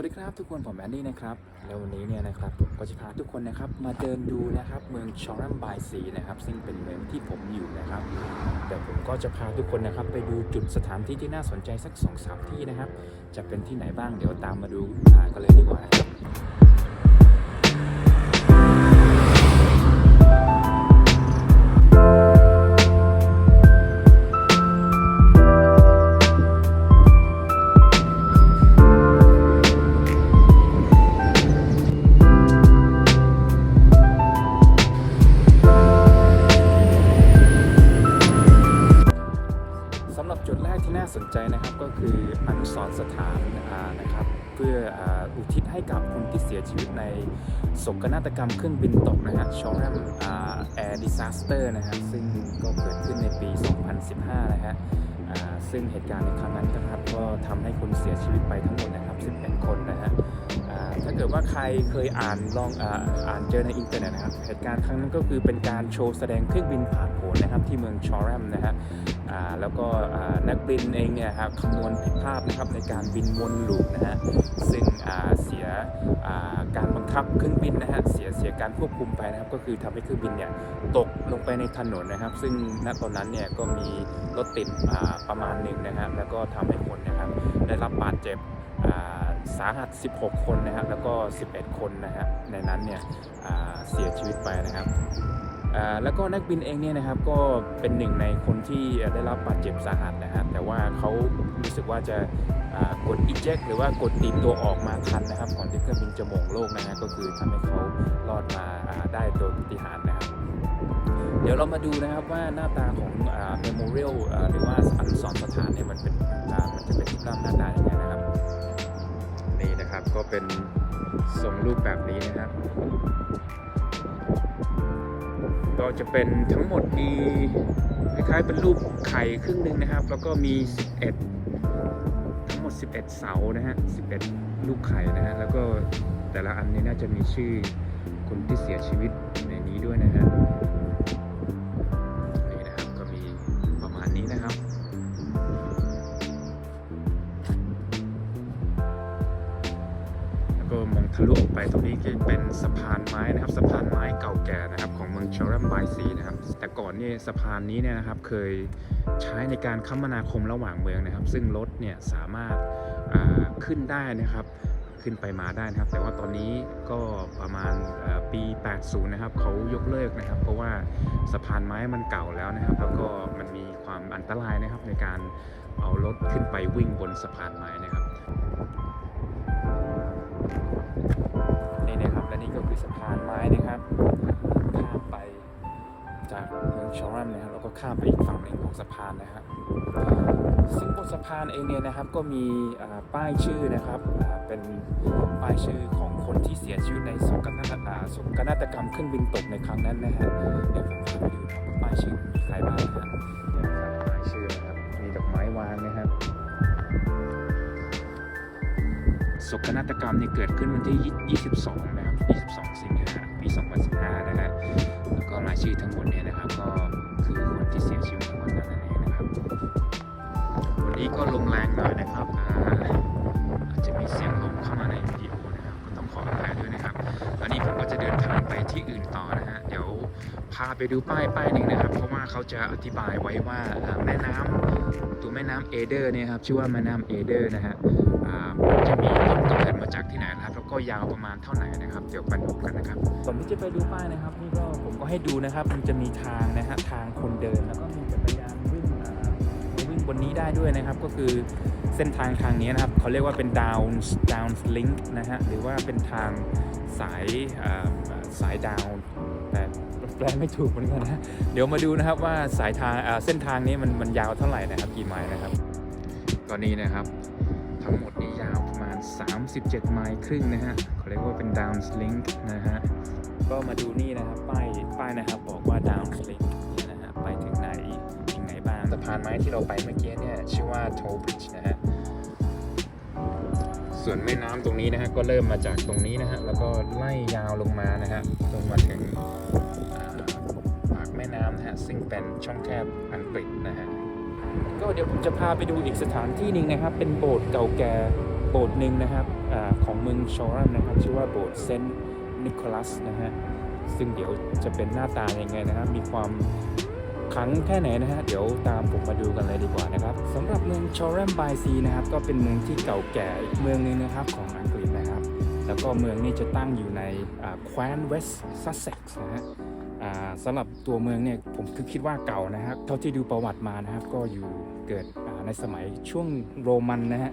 วัสดีครับทุกคนผมแอนดี้นะครับแล้ววันนี้เนี่ยนะครับผมก็จะพาทุกคนนะครับมาเดินดูนะครับเมืองชอรัมบายซีนะครับซึ่งเป็นเมืองที่ผมอยู่นะครับเดี๋ยวผมก็จะพาทุกคนนะครับไปดูจุดสถานที่ที่น่าสนใจสักสองสามที่นะครับ จะเป็นที่ไหนบ้างเดี๋ยวตามมาดูกันเลยดีกว่าำหรับจุดแรกที่น่าสนใจนะครับก็คืออนุสรสถานนะครับ เพื่ออุทิศให้กับคนที่เสียชีวิตในโศกนาฏกรรมเครื่องบินตกนะฮะชอรัมแอร์ดิซาสเตอร์นะฮะซึ่งก็เกิดขึ้นในปี 2015 นะฮะซึ่งเหตุการณ์ในครั้งนั้นนะครับก็ทำให้คนเสียชีวิตไปทั้งหมดนะ เกิดว่าใครเคยอ่านลองอาอ่านเจอในอินเทอร์เน็ตนะครับเหตุการณ์ครั้งนั้นก็คือเป็นการโชว์แสดงเครื่องบินผ่านโผนนะครับที่เมืองชอรัมนะฮะแล้วก็นักบินเองเนี่ยครับคำนวณผิดพลาดนะครับในการบินวนลูปนะฮะซึ่งเสียการบังคับเครื่องบินนะฮะเสียเสียการควบคุมไปนะครับก็คือทำให้เครื่องบินเนี่ยตกลงไปในถนนนะครับ ซึ่งณตอนนั้นเนี่ยก็มีรถติดประมาณหนึ่งนะฮะแล้วก็ทำให้คนนะครับได้รับบาดเจ็บ สาหัส 16 คนนะครับแล้วก็ 11 คนนะฮะในนั้นเนี่ยเสียชีวิตไปนะครับแล้วก็นักบินเองเนี่ยนะครับก็เป็นหนึ่งในคนที่ได้รับบาดเจ็บสาหัสนะฮะแต่ว่าเขารู้สึกว่าจะกด eject หรือว่ากดตีตัวออกมาทันนะครับก่อนที่เครื่องบินจะหม่งโลกนะฮะก็คือทำให้เขารอดมาได้โดยปฏิหารนะครับ เดี๋ยวเรามาดูนะครับว่าหน้าตาของอ่า memorial หรือว่าอนุสรณ์สถานเนี่ยมันเป็นมันจะเป็นรูปร่างหน้าตาอย่างไรนะครับ นะครับ ก็เป็นทรงรูปแบบนี้นะครับ ก็จะเป็นทั้งหมดมีคล้ายๆเป็นรูปไข่ครึ่งหนึ่งนะครับ แล้วก็มี 11 ทั้งหมด 11 เสานะฮะ 11 ลูกไข่นะฮะ แล้วก็แต่ละอันนี้น่าจะมีชื่อคนที่เสียชีวิต ไปตรงนี้จะเป็นสะพานไม้นะครับสะพานไม้เก่าแก่นะครับของเมืองชอรัมบายซีนะครับแต่ก่อนนี่สะพานนี้เนี่ยนะครับเคยใช้ในการคมนาคมระหว่างเมืองนะครับ ซึ่งรถเนี่ยสามารถาขึ้นได้นะครับขึ้นไปมาได้นะครับ แต่ว่าตอนนี้ก็ประมาณปี 80 นะครับเขายกเลิกนะครับ เพราะว่าสะพานไม้มันเก่าแล้วนะครับ แล้วก็มันมีความอันตรายนะครับในการเอารถขึ้นไปวิ่งบนสะพานไม้นะครับ ไม้นะครับข้ามไปจากเมืองชอรัมนะครับแล้วก็ข้ามไปอีกฝั่งหนึ่งของสะพานนะครับซึ่งบนสะพานเองเนี่ยนะครับก็มีป้ายชื่อนะครับเป็นป้ายชื่อของคนที่เสียชีวิตในโศกนาฏอ่าโศกนาฏกรรมเครื่องบินตกในครั้งนั้นนะฮะเดี๋ยวผมพาไปดูนะป้ายชื่อมีใครบ้างนะครับเนี่ยนะป้ายชื่อนะครับมีดอกไม้วางนะครับโศกนาฏกรรมเนี่ยเกิดขึ้นวันที่ 22 นะครับ ชื่อทั้งหมดเนี่ยนะครับ ก็คือคนที่เสียชีวิตในวันนั้นนั่นเองนะครับ วันนี้ก็ลมแรงหน่อยนะครับอาจจะมีเสียงลมเข้ามาในวิดีโอนะครับก็ต้องขออภัยด้วยนะครับตอนนี้ผมก็จะเดินทางไปที่อื่นต่อนะฮะเดี๋ยวพาไปดูป้ายป้ายหนึ่งนะครับ เพราะว่าเขาจะอธิบายไว้ว่าแม่น้ำตัวแม่น้ำเอเดอร์เนี่ยครับชื่อว่าแม่น้ำเอเดอร์นะฮะจะมีต้นกำเนิดมาจากที่ไหน ก็ยาวประมาณเท่าไหร่นะครับ เดี๋ยวไปดูกันนะครับก่อนที่จะไปดูป้ายนะครับ นี่ก็ผมก็ให้ดูนะครับ มันจะมีทางนะฮะทางคนเดินแล้วก็มีจักรยานวิ่งอ่าวิ่งบนนี้ได้ด้วยนะครับ ก็คือเส้นทางทางนี้นะครับเขาเรียกว่าเป็น down down link นะฮะหรือว่าเป็นทางสายอ่าสาย down แต่แปลไม่ถูกเหมือนกันนะเดี๋ยวมาดูนะครับว่าสายทางอ่าเส้นทางนี้มันมันยาวเท่าไหร่นะครับกี่ไมล์นะครับ ตอนนี้นะครับ ทั้งหมดนี้ยาวประมาณ 37 ไมล์ครึ่งนะฮะเขาเรียกว่าเป็น downslink นะฮะ ก็มาดูนี่นะครับป้ายป้ายนะครับบอกว่า downslink เนี่ยนะฮะไปถึงไหนถึงไหนบ้างสะพานไม้ที่เราไปเมื่อกี้เนี่ย ชื่อว่า toll bridge นะฮะ ส่วนแม่น้ำตรงนี้นะฮะ ก็เริ่มมาจากตรงนี้นะฮะ แล้วก็ไล่ยาวลงมานะฮะจนมาถึงอ่าปากแม่น้ำนะฮะ ซึ่งเป็นช่องแคบอังกฤษนะฮะก็เดี๋ยวผมจะพาไปดูอีกสถานที่หนึ่งนะครับ เป็นโบสถ์เก่าแก่ โบสถ์หนึ่งนะครับอของเมืองชอรัมนะครับ ชื่อว่าโบสถ์เซนต์นิโคลัสนะฮะซึ่งเดี๋ยวจะเป็นหน้าตายังไงนะครับ มีความขลังแค่ไหนนะฮะ เดี๋ยวตามผมมาดูกันเลยดีกว่านะครับสำหรับเมืองชอรัมบายซีนะครับ ก็เป็นเมืองที่เก่าแก่อีกเมืองหนึงนะครับของอังกฤษนะครับ แล้วก็เมืองนี้จะตั้งอยู่ในแคว้นเวสต์ซัสเซ็กซ์นะฮะสำหรับตัวเมืองเนี่ยผมคือคิดว่าเก่านะครับเท่าที่ดูประวัติมานะครับ ก็อยู่เกิดในสมัยช่วงโรมันนะฮะ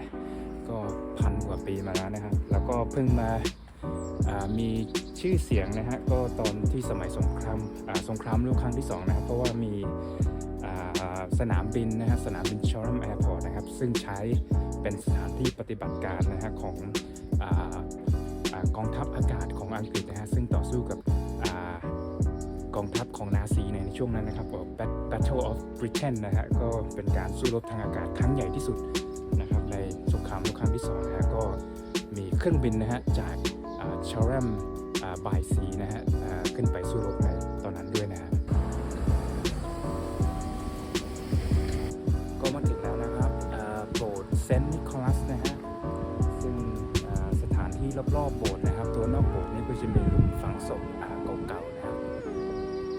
ก็พันกว่าปีมาแล้วนะครับ แล้วก็เพิ่งมาามีชื่อเสียงนะฮะก็ตอนที่สมัยสงครามาสงครามโลกครั้งที่สองนะครับเพราะว่ามีาสนามบินนะฮะสนามบินชอรัมแอร์พอร์ตนะครับซึ่งใช้เป็นสถานที่ปฏิบัติการนะฮะของอกองทัพอากาศของอังกฤษนะฮะซึ่งต่อสู้กับอกองทัพของนาซีในช่วงนั้นนะครับ Battle of Britain นะฮะก็เป็นการสู้รบทางอากาศครั้งใหญ่ที่สุด สงครามโลกครั้งที่สองนะฮะก็มีเครื่องบินนะฮะจากชารัมบายซีนะฮะขึ้นไปสู้รบในตอนนั้นด้วยนะฮะก็มาถึงแล้วนะครับโบสถ์เซนต์นิโคลัสนะฮะซึ่งสถานที่รอบๆโบสถ์นะครับ ตัวนอกโบสถ์นี่ก็จะมีหลุมฝังศพเก่าๆนะครับ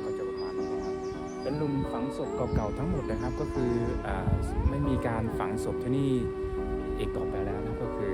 ก็จะประมาณนี้นะครับเป็นหลุมฝังศพเก่าๆทั้งหมดนะครับก็คืออไม่มีการฝังศพที่นี่ อีกต่อไปแล้วนะก็คือ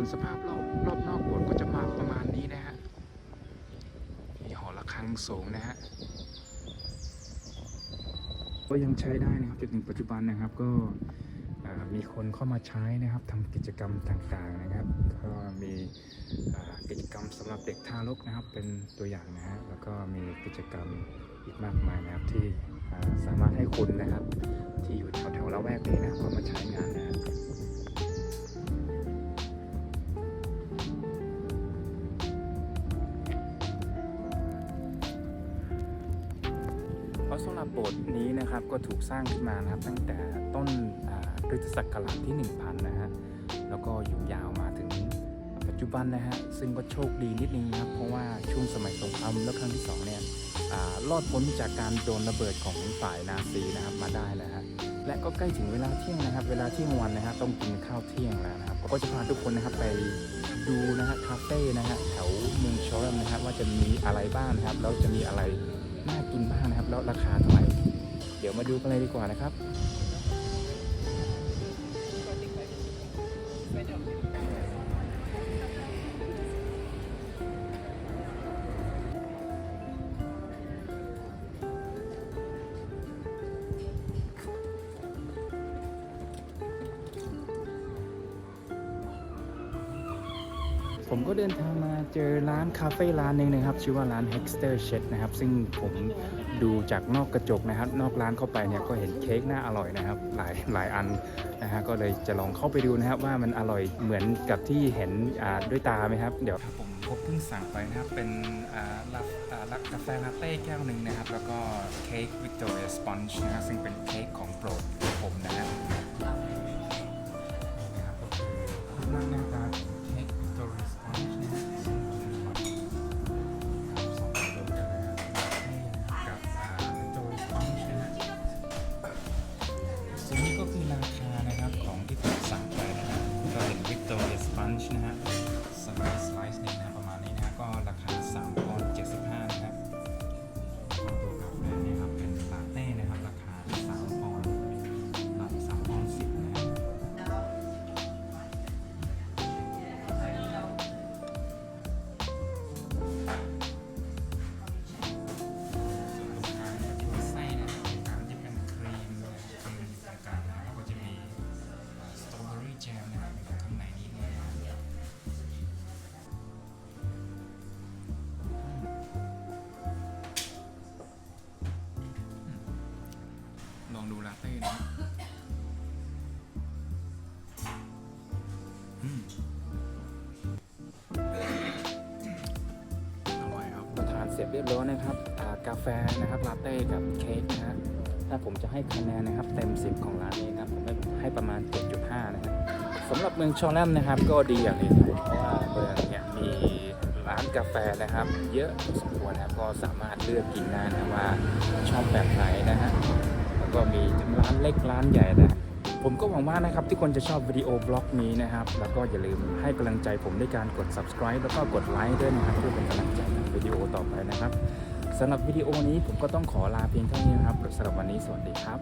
ส่วนสภาพรอบรอบนอกโบสถ์ก็จะมาประมาณนี้นะฮะมีหอระฆังสูงนะฮะก็ยังใช้ได้นะครับจนถึงปัจจุบันนะครับก็มีคนเข้ามาใช้นะครับทำกิจกรรมต่างๆนะครับ ก็มีกิจกรรมสำหรับเด็กทารกนะครับ เป็นตัวอย่างนะฮะแล้วก็มีกิจกรรมอีกมากมายนะครับที่สามารถให้คุณนะครับ ที่อยู่แถวๆละแวกนี้นะเข้ามาใช้งานนะครับ บโบสถ์นี้นะครับก็ถูกสร้างขึ้นมานะครับตั้งแต่ต้นคริสตศักราชที่ 1000 นะฮะแล้วก็อยู่ยาวมาถึงปัจจุบันนะฮะซึ่งก็โชคดีนิดนึงนะครับเพราะว่าช่วงสมัยสงครามโลกครั้งที่สองเนี่ยรอดพ้นจากการโดนระเบิดของฝ่ายนาซีนะครับมาได้แล้วฮะและก็ใกล้ถึงเวลาเที่ยงนะครับ เวลาเที่ยงวันนะฮะต้องกินข้าวเที่ยงแล้วนะครับก็จะพาทุกคนนะครับไปดูนะฮะคาเฟ่นะฮะแถวเมืองชอรัมนะฮะว่าจะมีอะไรบ้างนะครับแล้วจะมีอะไร น่ากินมากนะครับ แล้วราคาเท่าไหร่ เดี๋ยวมาดูกันเลยดีกว่านะครับ ผมก็เดินทางมาเจอร้านคาเฟ่ร้านหนึ่งนะครับ ชื่อว่าร้าน Hexter Shed นะครับ ซึ่งผมดูจากนอกกระจกนะครับ นอกร้านเข้าไปเนี่ยก็เห็นเค้กน่าอร่อยนะครับ หลายหลายอันนะฮะก็เลยจะลองเข้าไปดูนะครับว่ามันอร่อยเหมือนกับที่เห็นด้วยตาไหมครับ เดี๋ยวผมพบเพิ่งสั่งไปนะครับเป็นอ่าลาอ่าลากาแฟลาเต้แก้วหนึ่งนะครับ แล้วก็เค้กวิกตอเรียสปอนจ์นะครับซึ่งเป็นเค้กของโปรดของผมนะฮะนะครับ อร่อยครับประทานเสร็จเรียบร้อยนะครับกาแฟนะครับลาเต้กับเค้กนะฮะถ้าผมจะให้คะแนนนะครับ เต็ม 10 ของร้านนี้นะผมให้ประมาณ 7.5 นะครับสำหรับเมืองชอแลมนะครับ ก็ดีอย่างหนี้ครับเพราะว่าเมืองเนี่ยมีร้านกาแฟนะครับ เยอะสมควรนะครับก็สามารถเลือกกินได้นะว่าชอบแบบไหนนะฮะแล้วก็มีทั้งร้านเล็กร้านใหญ่นะ ผมก็หวังว่านะครับที่คนจะชอบวิดีโอบล็อกนี้นะครับ แล้วก็อย่าลืมให้กำลังใจผมด้วยการกด subscribe แล้วก็กดไลค์ด้วยนะครับเพื่อเป็นกำลังใจในวิดีโอต่อไปนะครับสำหรับวิดีโอนี้ผมก็ต้องขอลาเพียงเท่านี้นะครับสำหรับวันนี้สวัสดีครับ